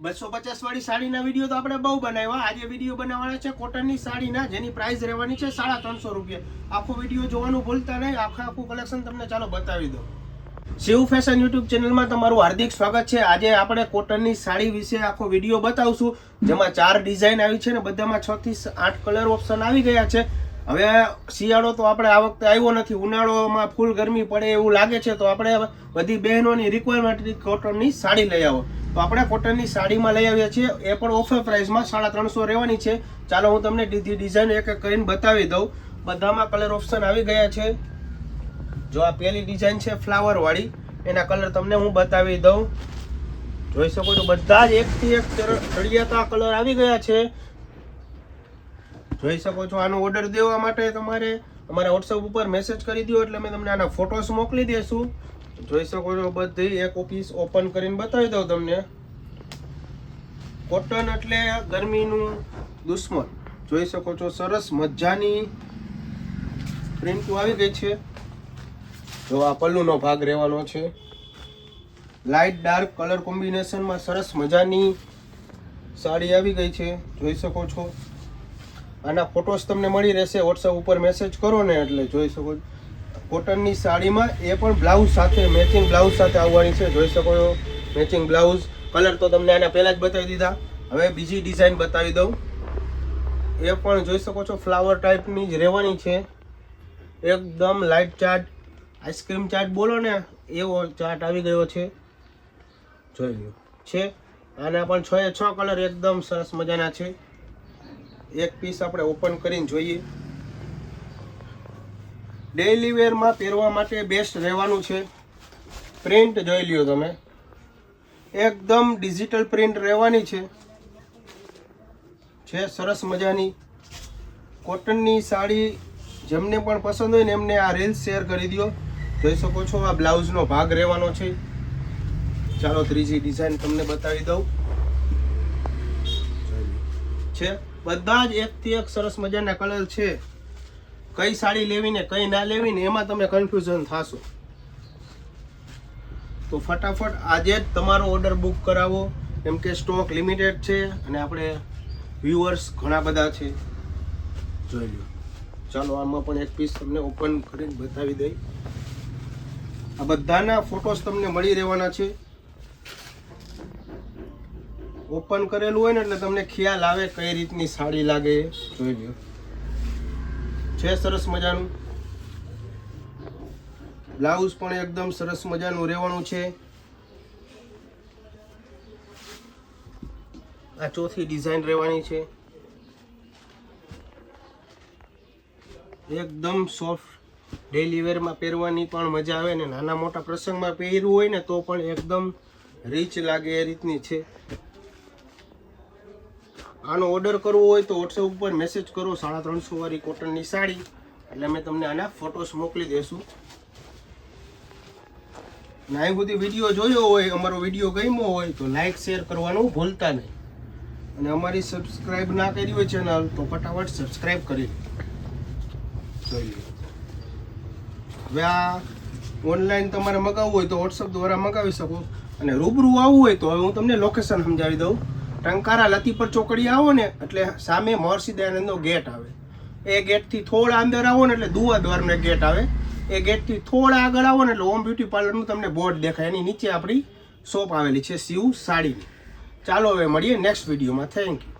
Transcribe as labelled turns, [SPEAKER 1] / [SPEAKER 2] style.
[SPEAKER 1] બસો પચાસ વાળી સાડીના વીડિયો તો આપણે બહુ બનાવ્યા. આજે વીડિયો બનાવવાના છે કોટનની સાડીના, જેની પ્રાઇસ રહેવાની છે સાડા ત્રણસો રૂપિયા. આખો વીડિયો જોવાનું ભૂલતા નહીં. આખા આખું કલેક્શન તમને ચાલો બતાવી દો શિવ ફેશન યુટ્યુબ ચેનલમાં તમારું હાર્દિક સ્વાગત છે. આજે આપણે કોટનની સાડી વિશે આખો વીડિયો બતાવશું, જેમાં ચાર ડિઝાઇન આવી છે ને બધામાં છ થી આઠ કલર ઓપ્શન આવી ગયા છે. હવે શિયાળો તો આપણે આ વખતે આવ્યો નથી. ઉનાળોમાં ફૂલ ગરમી પડે એવું લાગે છે, તો આપણે બધી બહેનોની રિક્વાયરમેન્ટ કોટનની સાડી લઈ આવો. તો આપણે કોટનની સાડીમાં લઈ આવીએ છીએ. એ પણ ઓફર પ્રાઇસમાં સાડા ત્રણસો રહેવાની છે. ચાલો હું તમને ડિઝાઇન એક એક કરીને બતાવી દઉં. બધામાં કલર ઓપ્શન આવી ગયા છે. જો આ પહેલી ડિઝાઇન છે ફ્લાવરવાળી એના કલર તમને હું બતાવી દઉં. જોઈ શકો છો, બધા જ એકથી એક ચડિયાતા કલર આવી ગયા છે. જોઈ શકો છો, આનો ઓર્ડર દેવા માટે તમારે અમારા વોટ્સઅપ ઉપર મેસેજ કરી દો એટલે અમે તમને આના ફોટોસ મોકલી દઈશું જોઈ શકો છો, બધી એક ઓફિસ ઓપન કરીને બતાવી દઉં તમને. કોટન એટલે ગરમીનું દુશ્મન. જોઈ શકો છો, સરસ મજાની પ્રિન્ટો આવી ગઈ છે. જો આ પલ્લુનો ભાગ રહેવાનો છે. લાઇટ ડાર્ક કલર કોમ્બિનેશનમાં સરસ મજાની સાડી આવી ગઈ છે. જોઈ શકો છો. આના ફોટોસ તમને મળી રહેશે. વોટ્સઅપ ઉપર મેસેજ કરો ને એટલે જોઈ શકો કોટનની સાડીમાં એ પણ બ્લાઉઝ સાથે મેચિંગ બ્લાઉઝ સાથે આવવાની છે. જોઈ શકો છો. મેચિંગ બ્લાઉઝ કલર તો તમને આના પહેલાં જ બતાવી દીધા. હવે બીજી ડિઝાઇન બતાવી દઉં. એ પણ જોઈ શકો છો ફ્લાવર ટાઈપની જ રહેવાની છે. એકદમ લાઇટ ચાર્ટ આઈસ્ક્રીમ ચાટ બોલો ને, એવો ચાટ આવી ગયો છે. જોઈ લો છે. આના પણ છ એ છ કલર એકદમ સરસ મજાના છે. એક પીસ આપણે ઓપન કરીને જોઈએ. ડેઇલી વેરમાં પહેરવા માટે બેસ્ટ રહેવાનું છે. પ્રિન્ટ જોઈ લ્યો તમે. એકદમ ડિજિટલ પ્રિન્ટ રહેવાની છે. છે સરસ મજાની. કોટનની સાડી જેમને પણ પસંદ હોય ને એમને આ રીલ્સ શેર કરી દો જોઈ શકો છો આ બ્લાઉઝનો ભાગ રહેવાનો છે. ચાલો ત્રીજી ડિઝાઇન તમને બતાવી દઉં. છે? બધા જ એકથી એક સરસ મજાના કલર છે. કઈ સાડી લેવી ને કઈ ના લેવી ને એમાં તમે કન્ફ્યુઝન થશો. તો ફટાફટ આજે જ તમારો ઓર્ડર બુક કરાવો. કેમ કે સ્ટોક લિમિટેડ છે અને આપણે વ્યુઅર્સ ઘણા બધા છે. જોઈ લો. ચાલો, આમાં પણ એક પીસ તમને ઓપન કરીને બતાવી દઈ. આ બધાના ફોટોસ તમને મળી રહેવાના છે. ઓપન કરેલું હોય ને એટલે તમને ખ્યાલ આવે કઈ રીતની સાડી લાગે. જોઈ લો છે સરસ મજાનું. બ્લાઉઝ પણ એકદમ સરસ મજાનું રહેવાનું છે. આ ચોથી ડિઝાઇન રહેવાની છે. એકદમ સોફ્ટ ડેલી વેરમાં પહેરવાની પણ મજા આવે ને નાના મોટા પ્રસંગમાં પહેરવું હોય ને તો પણ એકદમ રીચ લાગે એ રીતની છે. આનો ઓર્ડર કરવો હોય તો વોટ્સએપ ઉપર મેસેજ કરો, સાડા ત્રણસો વાળી કોટનની સાડી. એટલે અમે તમને આના ફોટોસ મોકલી દઈશું નાય બધી વીડિયો જોયો હોય, અમારો વીડિયો ગમ્યો હોય, તો લાઈક શેર કરવાનું ભૂલતા નહીં. અને અમારી સબસ્ક્રાઇબ ના કરી હોય ચેનલ તો ફટાફટ સબસ્ક્રાઇબ કરી લો. જોઈ હવે આ ઓનલાઈન તમારે મગાવવું હોય તો વોટ્સઅપ દ્વારા મગાવી શકો. અને રૂબરૂ આવવું હોય તો હવે હું તમને લોકેશન સમજાવી દઉં. ટંકારા લતીપર ચોકડી આવો ને, એટલે સામે મહર્ષિ દયાનંદનો ગેટ આવે. એ ગેટથી થોડા અંદર આવો ને, એટલે દુવા દ્વારનો ગેટ આવે. એ ગેટથી થોડા આગળ આવો ને, એટલે ઓમ બ્યુટી પાર્લરનું તમને બોર્ડ દેખાય. એની નીચે આપણી શોપ આવેલી છે શિવ સાડીની. ચાલો હવે મળીએ નેક્સ્ટ વિડીયોમાં થેન્ક યુ